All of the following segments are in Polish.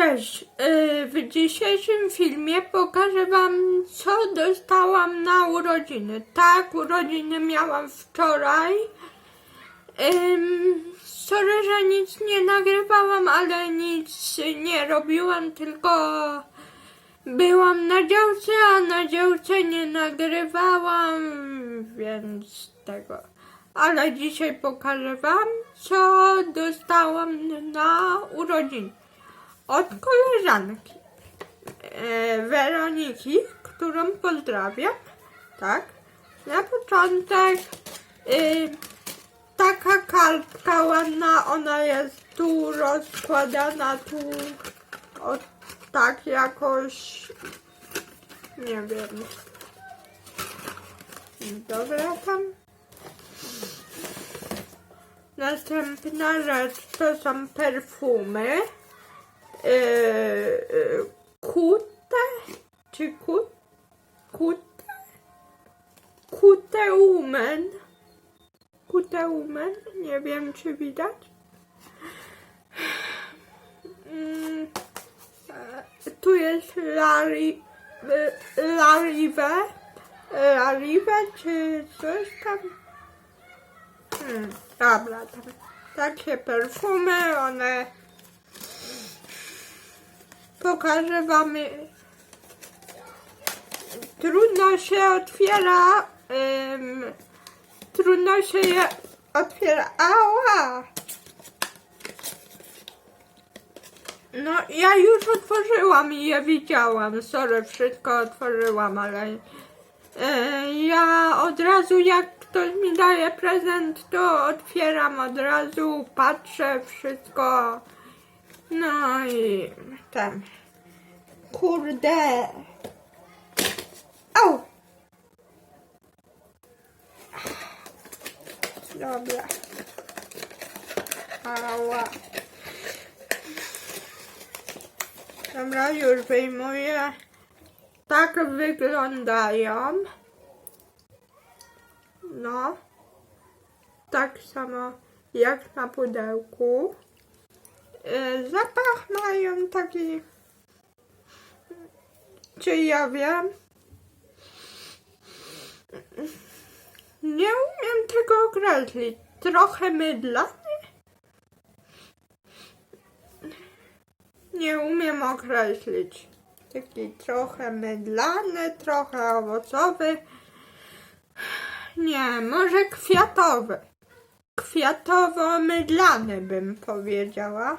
Cześć, Yy, w dzisiejszym filmie pokażę Wam, co dostałam na urodziny. Tak, urodziny miałam wczoraj. Sorry, że nic nie nagrywałam, ale nic nie robiłam, tylko byłam na działce, a na działce nie nagrywałam, więc tego. Ale dzisiaj pokażę Wam, co dostałam na urodziny od koleżanki e, Weroniki, którą pozdrawiam. Tak. Na początek e, taka kartka ładna, ona jest tu rozkładana, tu o, tak jakoś nie wiem. Dobra tam. Następna rzecz to są perfumy. Yy, yy, kute? Czy kut, kute? Kuteumen. Kuteumen? Nie wiem czy widać. Mm, e, tu jest Lari, e, Larive czy coś tam? Hmm, dobra tam, takie perfumy one pokażę wam. y, Trudno się otwiera. ym, trudno się je otwiera. Ała! No, ja już otworzyłam i je widziałam. Sorry, wszystko otworzyłam, ale y, ja od razu jak ktoś mi daje prezent, to otwieram od razu, patrzę, wszystko. No i tam. Kurde. Au! Dobra. Ała. Dobra, już wyjmuję. Tak wyglądają. No. Tak samo jak na pudełku. E, Zapach mają taki. Czy ja wiem? Nie umiem tego określić. Trochę mydlany? Nie umiem określić. Taki trochę mydlany, trochę owocowy. Nie, może kwiatowy. Kwiatowo-mydlany bym powiedziała.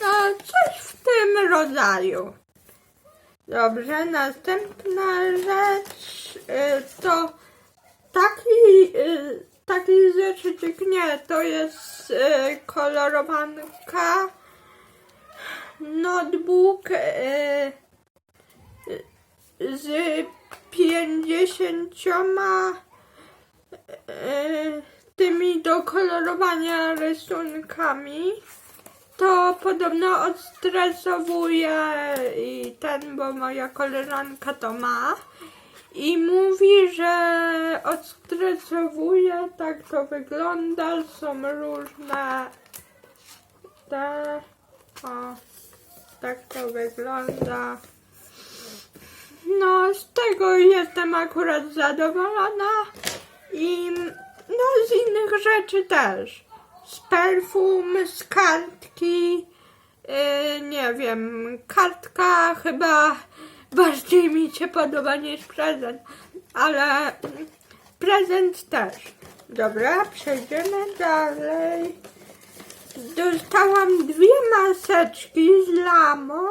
No, coś w tym rodzaju. Dobrze, następna rzecz y, to taki, y, taki zeszycik, nie, to jest y, kolorowanka, notebook z pięćdziesięcioma tymi do kolorowania rysunkami to podobno odstresowuje i ten, bo moja koleżanka to ma. I mówi, że odstresowuje, tak to wygląda, są różne te, o, tak to wygląda. No, z tego jestem akurat zadowolona i no z innych rzeczy też. Z perfum, z kartki, yy, nie wiem, kartka chyba bardziej mi się podoba niż prezent, ale prezent też. Dobra, przejdziemy dalej. Dostałam dwie maseczki z lamą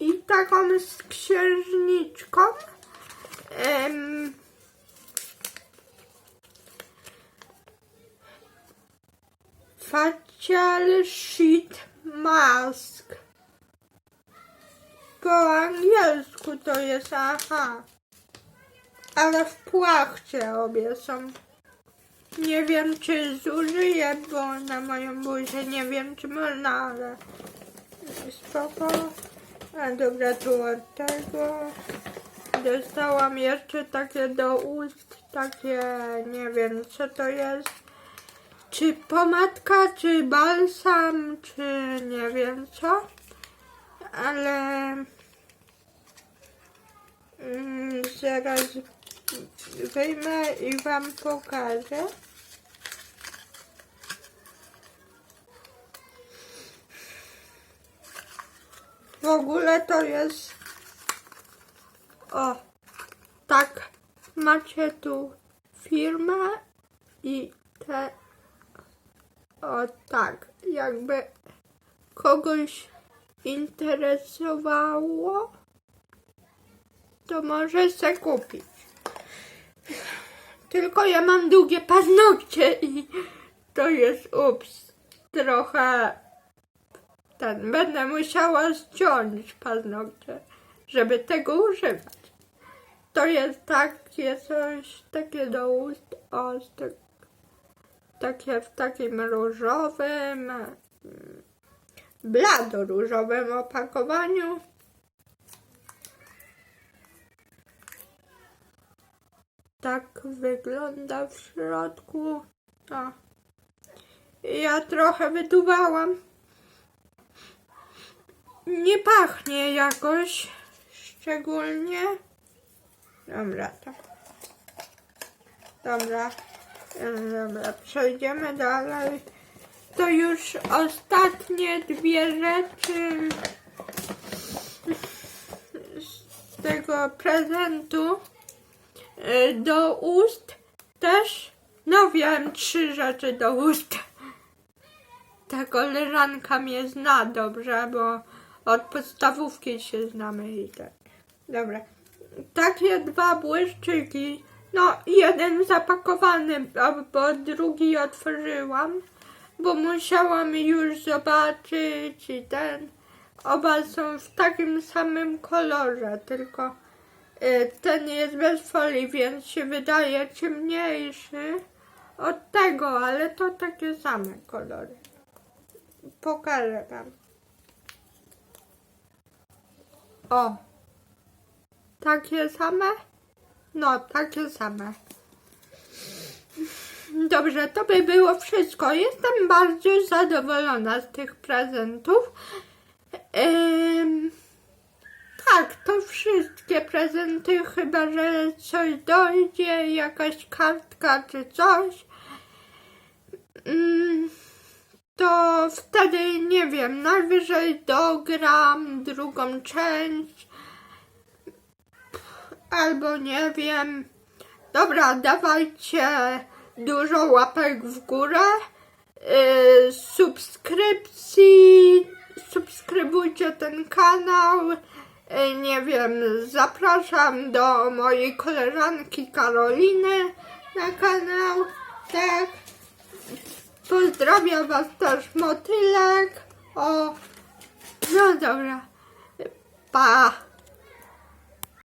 i taką z księżniczką. Facial Sheet Mask. Po angielsku to jest, aha. Ale w płachcie obie są. Nie wiem, czy zużyję, bo na moją buzię nie wiem, czy można, ale spoko. A dobra, tu od tego. Dostałam jeszcze takie do ust, takie, nie wiem, co to jest czy pomadka, czy balsam, czy nie wiem co, ale mm, zaraz wyjmę i wam pokażę. W ogóle to jest o tak macie tu firmę i te o tak jakby kogoś interesowało to może se kupić. Tylko ja mam długie paznokcie i to jest ups trochę ten będę musiała ściąć paznokcie, żeby tego używać. To jest takie coś, takie do ust, o, z tak, takie w takim różowym, mm, blado różowym opakowaniu. Tak wygląda w środku. Ja trochę wyduwałam. Nie pachnie jakoś szczególnie. Dobra, to. Dobra. Dobra, przejdziemy dalej. To już ostatnie dwie rzeczy z tego prezentu y, do ust też. No wiem, trzy rzeczy do ust. Ta koleżanka mnie zna dobrze, bo od podstawówki się znamy i tak. Dobra. Takie dwa błyszczyki. No, jeden zapakowany, bo- drugi otworzyłam, bo musiałam już zobaczyć i ten. Oba są w takim samym kolorze, tylko y, ten jest bez folii, więc się wydaje ciemniejszy od tego, ale to takie same kolory. Pokażę wam. O. Takie same? No, takie same. Dobrze, to by było wszystko. Jestem bardzo zadowolona z tych prezentów. Tak, to wszystkie prezenty, chyba że coś dojdzie, jakaś kartka czy coś. Mm, to wtedy nie wiem, najwyżej dogram drugą część. Albo nie wiem. Dobra, dawajcie dużo łapek w górę. Yy, subskrypcji. Subskrybujcie ten kanał. Yy, nie wiem, zapraszam do mojej koleżanki Karoliny na kanał. Tak. Pozdrawiam was też motylek. O. No dobra. Pa.